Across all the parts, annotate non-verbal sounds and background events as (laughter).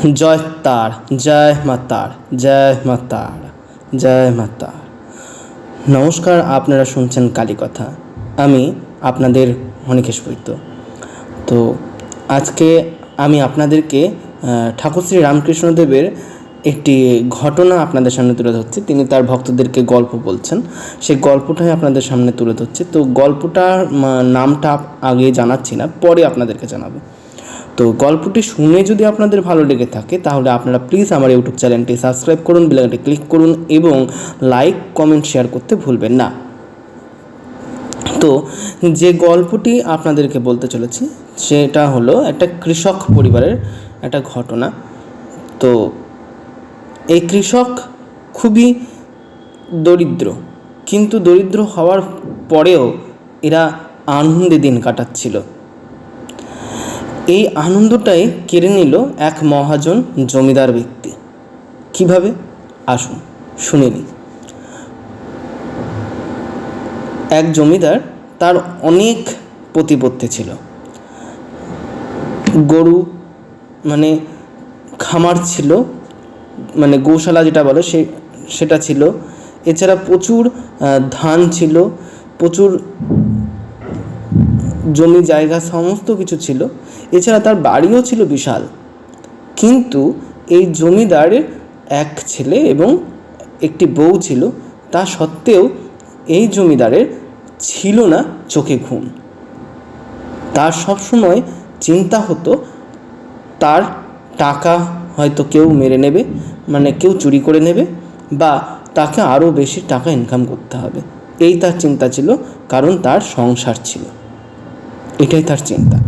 জয় তার, জয় মা তার, জয় মা তার, জয় মা তার। নমস্কার, আপনারা শুনছেন কালীকথা আমি আপনাদের মণিকেশ বৈদ্য। তো আজকে আমি আপনাদেরকে ঠাকুর শ্রী রামকৃষ্ণদেবের একটি ঘটনা আপনাদের সামনে তুলে ধরছি। তিনি তার ভক্তদেরকে গল্প বলছেন। সেই গল্পটাই আপনাদের সামনে তুলে ধরছি। তো গল্পটার নামটা আগে জানাচ্ছি না, পরে আপনাদেরকে জানাব। তো গল্পটি শুনে যদি আপনাদের ভালো লেগে থাকে, তাহলে আপনারা প্লিজ আমার ইউটিউব চ্যানেলটি সাবস্ক্রাইব করুন বেলাইকনটি ক্লিক করুন এবং লাইক কমেন্ট শেয়ার করতে ভুলবেন না। তো যে গল্পটি আপনাদেরকে বলতে চলেছি, সেটা হলো একটা কৃষক পরিবারের একটা ঘটনা। তো এই কৃষক খুবই দরিদ্র, কিন্তু দরিদ্র হওয়ার পরেও এরা আনন্দে দিন কাটাচ্ছিল। এই আনন্দটাই কেড়ে নিল এক মহাজন জমিদার ব্যক্তি। কীভাবে? আসুন শুনে নিই। এক জমিদার তার অনেক প্রতিপত্তি ছিল। গরু মানে খামার ছিল মানে গৌশালা যেটা বলে সে, সেটা ছিল। এছাড়া প্রচুর ধান ছিল, প্রচুর জমি, জায়গা, সমস্ত কিছু ছিল। এছাড়া তার বাড়িও ছিল বিশাল। কিন্তু এই জমিদারের এক ছেলে এবং একটি বউ ছিল, তা সত্ত্বেও এই জমিদারের ছিল না চোখে ঘুম। তার সবসময় চিন্তা হতো, তার টাকা হয়তো কেউ মেরে নেবে মানে কেউ চুরি করে নেবে, বা তাকে আরও বেশি টাকা ইনকাম করতে হবে। এই তার চিন্তা ছিল, কারণ তার সংসার ছিল। এটাই তার চিন্তা।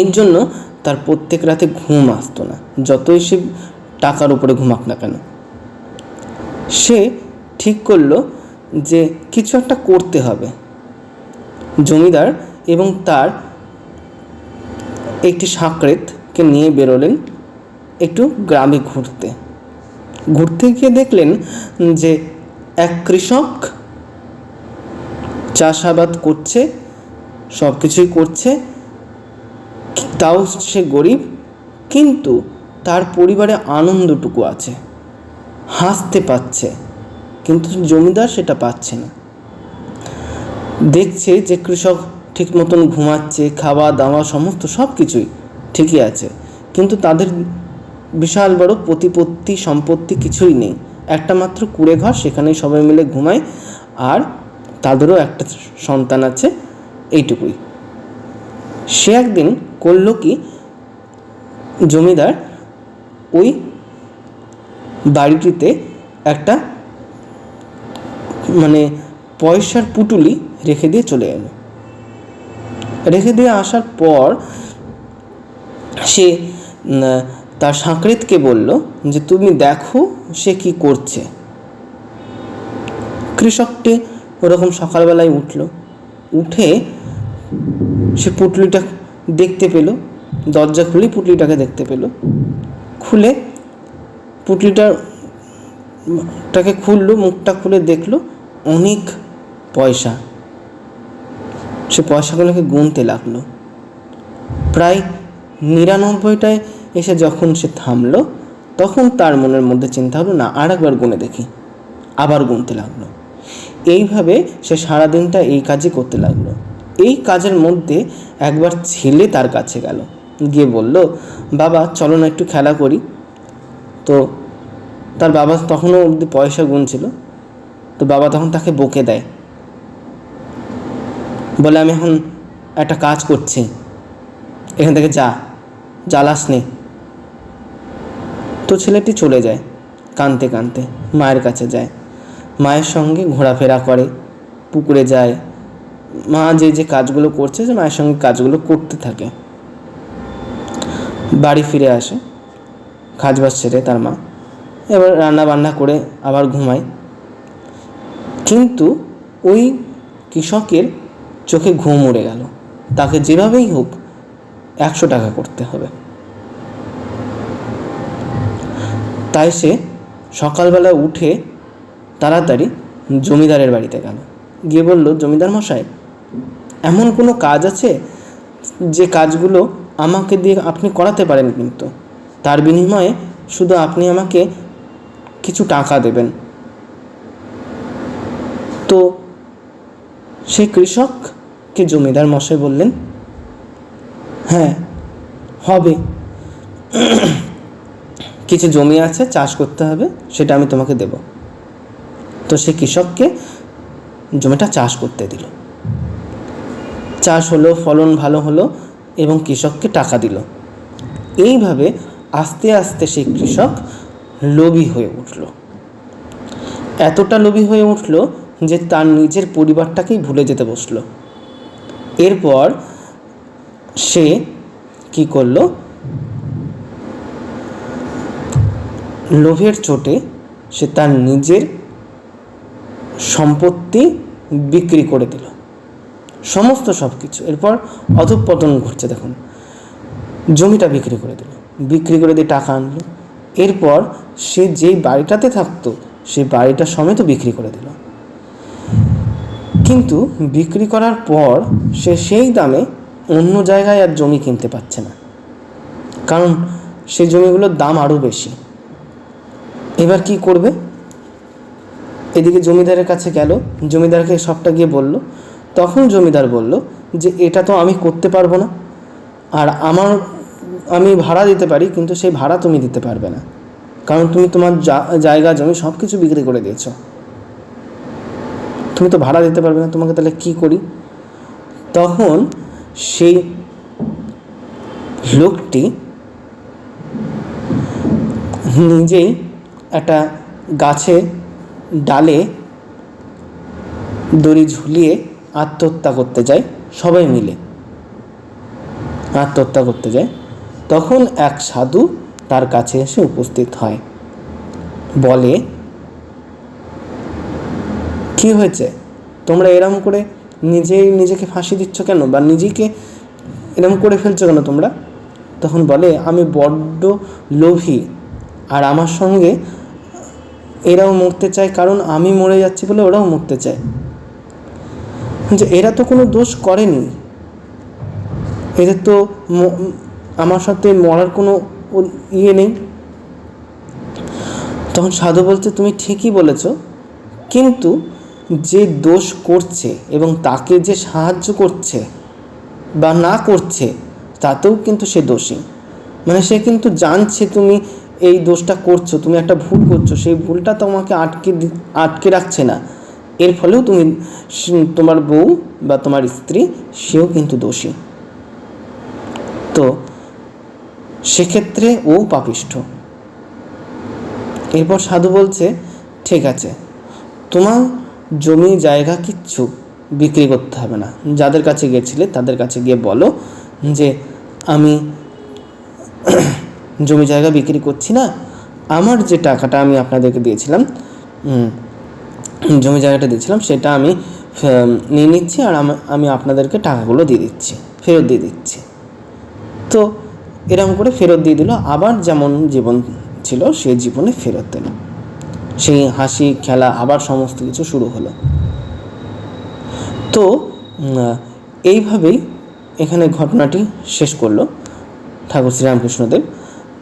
এর জন্য তার প্রত্যেক রাতে ঘুম আসতো না, যতই সে টাকার উপরে ঘুমাক না কেন। সে ঠিক করল যে কিছু একটা করতে হবে। জমিদার এবং তার একটি সাকরেতকে নিয়ে বেরোলেন একটু গ্রামে ঘুরতে। ঘুরতে গিয়ে দেখলেন যে এক কৃষক চাষাবাদ করছে সব কিছুই করছে, তাও সে গরিব, কিন্তু তার পরিবারে আনন্দটুকু আছে। হাসতে পাচ্ছে, কিন্তু জমিদার সেটা পাচ্ছে না। দেখছে যে কৃষক ঠিক মতন ঘুমাচ্ছে, খাওয়া দাওয়া সমস্ত সব কিছুই ঠিকই আছে, কিন্তু তাদের বিশাল বড় প্রতিপত্তি, সম্পত্তি কিছুই নেই। একটা মাত্র কুড়ে ঘর, সেখানেই সবাই মিলে ঘুমায়, আর তাদেরও একটা সন্তান আছে। এইটুকুই। সে একদিন করল কি জমিদার ওই বাড়িটিতে একটা মানে পয়সার পুটুলি রেখে দিয়ে চলে এলো। রেখে দিয়ে আসার পর সে তার সাঁকরেতকে বলল যে, তুমি দেখো সে কি করছে। কৃষকটি ওরকম সকালবেলায় উঠল। উঠে সে পুটলিটা দেখতে পেল, দরজা খুলেই পুটলিটাকে দেখতে পেল। খুলে পুটলিটার টাকে খুললো, মুখটা খুলে দেখল, অনেক পয়সা। সে পয়সাগুলোকে গুনতে লাগল। প্রায় নিরানব্বইটায় এসে যখন সে থামলো, তখন তার মনের মধ্যে চিন্তা হলো, না আর একবার গুনে দেখি। আবার গুনতে লাগল। এইভাবে সে সারাদিনটা এই কাজই করতে লাগল। এই কাজের মধ্যে একবার ছেলে তার কাছে গেল। গিয়ে বলল, বাবা, চলো না একটু খেলা করি। তো তার বাবা তখনও অবধি পয়সা গুনছিল। তো বাবা তখন তাকে বকে দেয়। বলে, আমি এখন একটা কাজ করছি। এখান থেকে যা, জ্বালাস নে। তো ছেলেটি চলে যায়, কানতে কানতে। মায়ের কাছে যায়। মায়ের সঙ্গে ঘোরাফেরা করে, পুকুরে যায়। মা যে যে কাজগুলো করছে যে মায়ের সঙ্গে কাজগুলো করতে থাকে। বাড়ি ফিরে আসে, কাজ ছেড়ে তার মা। এবার রান্না বান্না করে আবার ঘুমায়। কিন্তু ওই কৃষকের চোখে ঘুম উড়ে গেল। তাকে যেভাবেই হোক একশো টাকা করতে হবে। তাই সে সকালবেলা উঠে তাড়াতাড়ি জমিদারের বাড়িতে গেল। গিয়ে বলল, জমিদার মশাই এমন কোনো কাজ আছে যে কাজগুলো আমাকে দিয়ে আপনি করাতে পারেন কিন্তু? তার বিনিময়ে শুধু আপনি আমাকে কিছু টাকা দেবেন। তো সেই কৃষককে জমিদার মশাই বললেন হ্যাঁ হবে। কিছু জমি আছে, চাষ করতে হবে, সেটা আমি তোমাকে দেব। তো সে কৃষককে জমিটা চাষ করতে দিল। চাষ হলো, ফলন ভালো হলো এবং কৃষককে টাকা দিল। এইভাবে আস্তে আস্তে সেই কৃষক লোভী হয়ে উঠল। এতটা লোভী হয়ে উঠল যে তার নিজের পরিবারটাকেই ভুলে যেতে বসল। এরপর সে কি করল? লোভের চোটে সে তার নিজের সম্পত্তি বিক্রি করে দিল। সমস্ত সব কিছু এরপর অধঃপতন ঘটছে, দেখুন। জমিটা বিক্রি করে দিল। বিক্রি করে দিয়ে টাকা আনলো। এরপর সে যেই বাড়িটাতে থাকতো, সেই বাড়িটা সমেত বিক্রি করে দিল। কিন্তু বিক্রি করার পর সে সেই দামে অন্য জায়গায় আর জমি কিনতে পারছে না। কারণ সে জমিগুলোর দাম আরও বেশি। এবার কি করবে? এদিকে জমিদারের কাছে গেল। জমিদারকে সবটা গিয়ে বলল তখন জমিদার বলল যে, এটা তো আমি করতে পারব না। আর আমার, আমি ভাড়া দিতে পারি, কিন্তু সেই ভাড়া তুমি দিতে পারবে না। কারণ তুমি তোমার জায়গা, জমি সব কিছু বিক্রি করে দিয়েছ। তুমি তো ভাড়া দিতে পারবে না, তোমাকে তাহলে কি করি? তখন সেই লোকটি নিজেই একটা গাছে ডালে দড়ি ঝুলিয়ে আত্মহত্যা করতে যায়, সবাই মিলে। আত্মহত্যা করতে যায়। তখন এক সাধু তার কাছে এসে উপস্থিত হয়। বলে, কি হয়েছে? তোমরা এরম করে নিজেই নিজেকে ফাঁসি দিচ্ছ কেন? বা নিজেকে এরম করে ফেলছো কেন তোমরা? তখন বলে, আমি বড্ড লোভী, আর আমার সঙ্গে এরাও মরতে চায়, কারণ আমি মরে যাচ্ছি বলে ওরাও মরতে চায়। যে এরা তো কোনো দোষ করেনি। এদের তো আমার সাথে মরার কোনো ইয়ে নেই। তখন সাধু বলছে, তুমি ঠিকই বলেছ। কিন্তু যে দোষ করছে এবং তাকে যে সাহায্য করছে বা না করছে, তাতেও কিন্তু সে দোষী। মানে সে কিন্তু জানছে, তুমি এই দোষটা করছ, তুমি একটা ভুল করছ। সেই ভুলটা তোমাকে আটকে আটকে রাখছে না। এর ফলেও তুমি তোমার বউ বা তোমার স্ত্রী, সেও কিন্তু দোষী। তো সেক্ষেত্রে ও পাপিষ্ঠ। এরপর সাধু বলছে, ঠিক আছে, তোমার জমি জায়গা কিচ্ছু বিক্রি করতে হবে না। যাদের কাছে গিয়েছিলে তাদের কাছে গিয়ে বলো যে, আমি (clears throat) জমি জায়গা বিক্রি করছি না। আমার যে টাকাটা আমি আপনাদেরকে দিয়েছিলাম জমি জায়গাটা দিয়েছিলাম, সেটা আমি নিয়ে নিচ্ছি আর আম- আপনাদেরকে টাকাগুলো দিয়ে দিচ্ছি, ফেরত দিয়ে দিচ্ছি। তো এরকম করে ফেরত দিয়ে দিল, আবার যেমন জীবন ছিল, সে জীবনে ফেরত দিল সেই হাসি, খেলা, আবার সমস্ত কিছু শুরু হলো। তো এইভাবেই এখানে ঘটনাটি শেষ করল ঠাকুর শ্রীরামকৃষ্ণদেব।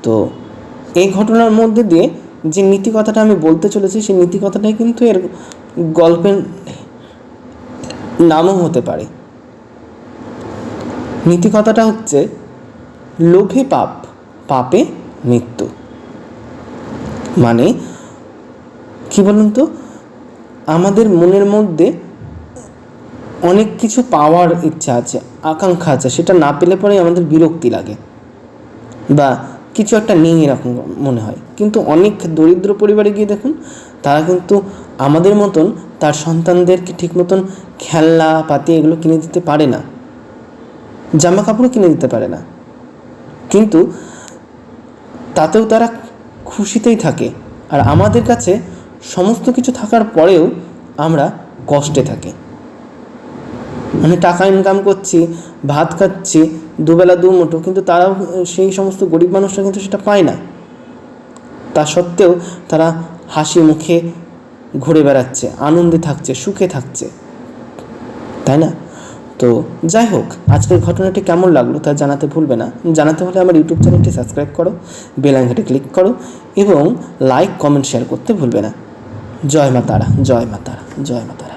তো এই ঘটনার মধ্যে দিয়ে যে নীতি কথাটা আমি বলতে চলেছি, সেই নীতি কথাটাই কিন্তু এর গল্পের নামও হতে পারে। নীতি কথাটা হচ্ছে, লোভে পাপ, পাপে মৃত্যু। মানে কি বলুন তো? আমাদের মনের মধ্যে অনেক কিছু পাওয়ার ইচ্ছা আছে, আকাঙ্ক্ষা আছে, সেটা না পেলে পরে আমাদের বিরক্তি লাগে। বা কিছু একটা নেই এরকম মনে হয়। কিন্তু অনেক দরিদ্র পরিবারে গিয়ে দেখুন, তারা কিন্তু আমাদের মতন তার সন্তানদেরকে ঠিক মতন খেলনা, পাতি এগুলো কিনে দিতে পারে না। জামা কাপড়ও কিনে দিতে পারে না। কিন্তু তাতেও তারা খুশিতেই থাকে। আর আমাদের কাছে সমস্ত কিছু থাকার পরেও আমরা কষ্টে থাকি। মানে টাকা ইনকাম করছি, ভাত খাচ্ছি দুবেলা দু মুঠো, কিন্তু তারাও সেই সমস্ত গরিব মানুষরা কিন্তু সেটা পায় না। তা সত্ত্বেও তারা হাসি মুখে ঘুরে বেড়াচ্ছে, আনন্দে থাকছে, সুখে থাকছে। তাই না? তো যাই হোক, আজকের ঘটনাটি কেমন লাগল তা জানাতে ভুলবে না। জানাতে হলে আমার ইউটিউব চ্যানেলটি সাবস্ক্রাইব করো, বেল আইকনটি ক্লিক করো এবং লাইক, কমেন্ট, শেয়ার করতে ভুলবে না। জয় মা তারা, জয় মা তারা, জয় মা তারা।